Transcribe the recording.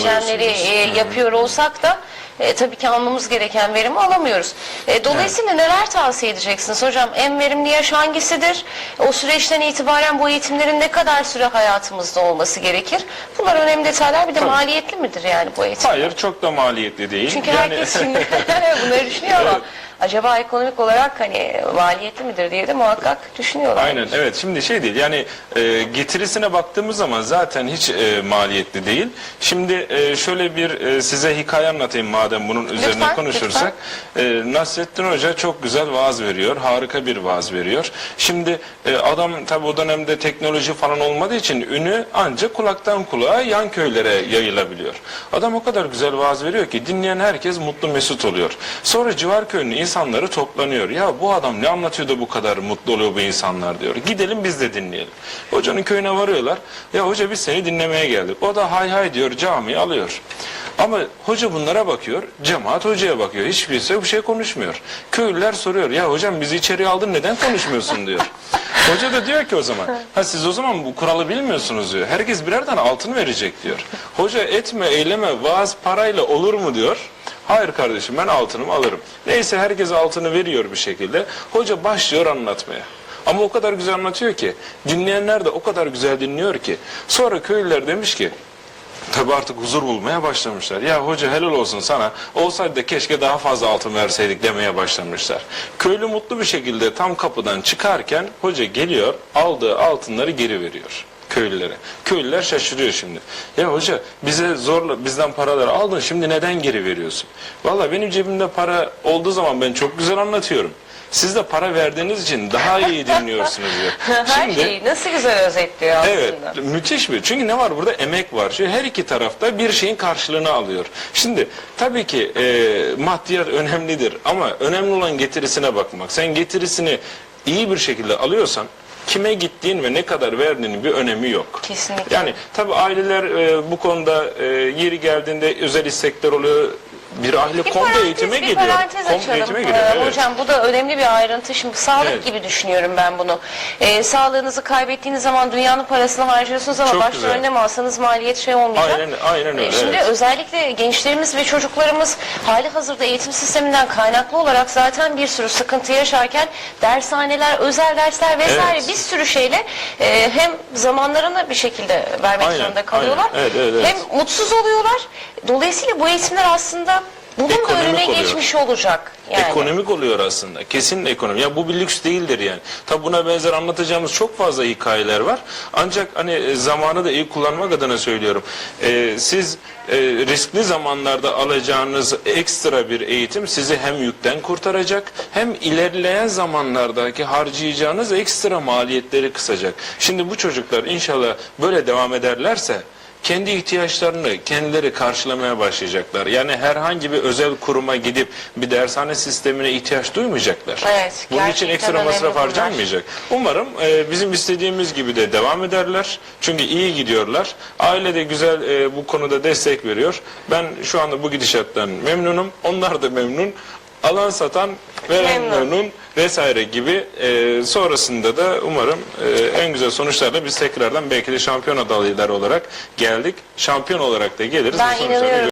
işlemleri e, yapıyor olsak da e, tabii ki almamız gereken verimi alamıyoruz. E, dolayısıyla neler tavsiye edeceksiniz hocam? En verimli yaş hangisidir? O süreçten itibaren bu eğitimlerin ne kadar süre hayatımızda olması gerekir? Bunlar önemli detaylar. Bir de Tabii. maliyetli midir yani bu eğitim? Hayır çok da maliyetli değil. Çünkü Yani- herkes şimdi bunları düşünüyor ama. Acaba ekonomik olarak hani maliyetli midir diye de muhakkak düşünüyorlar. Aynen evet şimdi şey değil yani e, getirisine baktığımız zaman zaten hiç e, maliyetli değil. Şimdi e, şöyle bir e, size hikaye anlatayım madem bunun üzerine Lütfen, konuşursak. E, Nasrettin Hoca çok güzel vaaz veriyor. Harika bir vaaz veriyor. Şimdi e, adam tabi o dönemde teknoloji falan olmadığı için ünü ancak kulaktan kulağa yan köylere yayılabiliyor. Adam o kadar güzel vaaz veriyor ki dinleyen herkes mutlu mesut oluyor. Sonra civar köyünün insanları toplanıyor. Ya bu adam ne anlatıyor da bu kadar mutlu oluyor bu insanlar diyor. Gidelim biz de dinleyelim. Hocanın köyüne varıyorlar. Ya hoca biz seni dinlemeye geldik. O da hay hay diyor camiyi alıyor. Ama hoca bunlara bakıyor, cemaat hocaya bakıyor. Hiçbirisi bir şey konuşmuyor. Köylüler soruyor, ya hocam bizi içeriye aldın neden konuşmuyorsun diyor. Hoca da diyor ki o zaman, ha siz o zaman bu kuralı bilmiyorsunuz diyor. Herkes birer tane altın verecek diyor. Hoca etme, eyleme, vaaz parayla olur mu diyor. Hayır kardeşim ben altınımı alırım. Neyse herkes altını veriyor bir şekilde. Hoca başlıyor anlatmaya. Ama o kadar güzel anlatıyor ki dinleyenler de o kadar güzel dinliyor ki. Sonra köylüler demiş ki Tabi artık huzur bulmaya başlamışlar. Ya hoca helal olsun sana. Olsaydı da keşke daha fazla altın verseydik demeye başlamışlar. Köylü mutlu bir şekilde tam kapıdan çıkarken hoca geliyor aldığı altınları geri veriyor köylülere. Köylüler şaşırıyor şimdi. Ya hoca bize zorla bizden paraları aldın şimdi neden geri veriyorsun? Valla benim cebimde para olduğu zaman ben çok güzel anlatıyorum. Siz de para verdiğiniz için daha iyi dinliyorsunuz diyor. Her şeyi nasıl güzel özetliyor aslında. Evet, müthiş bir. Çünkü ne var burada? Emek var. Çünkü her iki tarafta bir şeyin karşılığını alıyor. Şimdi tabii ki e, maddiyat önemlidir ama önemli olan getirisine bakmak. Sen getirisini iyi bir şekilde alıyorsan kime gittiğin ve ne kadar verdiğinin bir önemi yok. Kesinlikle. Yani tabii aileler e, bu konuda e, yeri geldiğinde özel istekler oluyor. Bir aile Bir parantez, eğitime bir Komple açalım. eğitime geliyor. Ee, Evet. Hocam bu da önemli bir ayrıntı. Şimdi sağlık Evet. gibi düşünüyorum ben bunu. Ee, sağlığınızı kaybettiğiniz zaman dünyanın parasını harcıyorsunuz ama Çok başta güzel. önlem alsanız maliyet şey olmayacak. Aynen, aynen öyle. Ee, Şimdi evet. özellikle gençlerimiz ve çocuklarımız hali hazırda eğitim sisteminden kaynaklı olarak zaten bir sürü sıkıntı yaşarken dershaneler, özel dersler vesaire Evet. bir sürü şeyle e, hem zamanlarını bir şekilde vermek Aynen, zorunda kalıyorlar. aynen. Evet, evet, evet. Hem mutsuz oluyorlar. Dolayısıyla bu eğitimler aslında bunun Ekonomik önüne oluyor. geçmiş olacak. Yani. Ekonomik oluyor aslında. Kesin ekonomi. Ya bu bir lüks değildir yani. Tabi buna benzer anlatacağımız çok fazla hikayeler var. Ancak hani e, zamanı da iyi kullanmak adına söylüyorum. Ee, siz e, riskli zamanlarda alacağınız ekstra bir eğitim sizi hem yükten kurtaracak hem ilerleyen zamanlardaki harcayacağınız ekstra maliyetleri kısacak. Şimdi bu çocuklar inşallah böyle devam ederlerse kendi ihtiyaçlarını kendileri karşılamaya başlayacaklar. Yani herhangi bir özel kuruma gidip bir dershane sistemine ihtiyaç duymayacaklar. Evet, Bunun için ekstra masraf harcanmayacak. Umarım e, bizim istediğimiz gibi de devam ederler. Çünkü iyi gidiyorlar. Aile de güzel e, bu konuda destek veriyor. Ben şu anda bu gidişattan memnunum. Onlar da memnun. Alan satan veren Memnun. memnun vesaire gibi e, sonrasında da umarım e, en güzel sonuçlarla biz tekrardan belki de şampiyon adayları olarak geldik. Şampiyon olarak da geliriz. Ben Bu inanıyorum.